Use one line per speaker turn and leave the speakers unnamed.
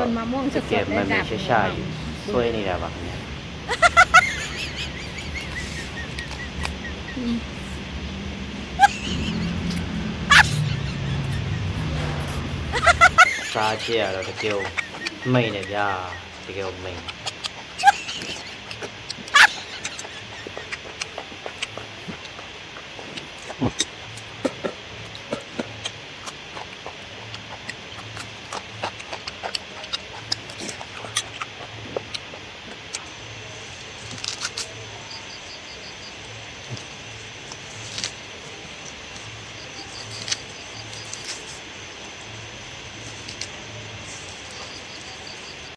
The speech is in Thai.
ต้นมะ
ม่วงสดๆเก็บมันไม่ใช่ชาอยู่ช
่วยนี่แหละบัเนี่ยซาเชียเราตะเกียวไม่เนี่ยยาตะเกียวไม่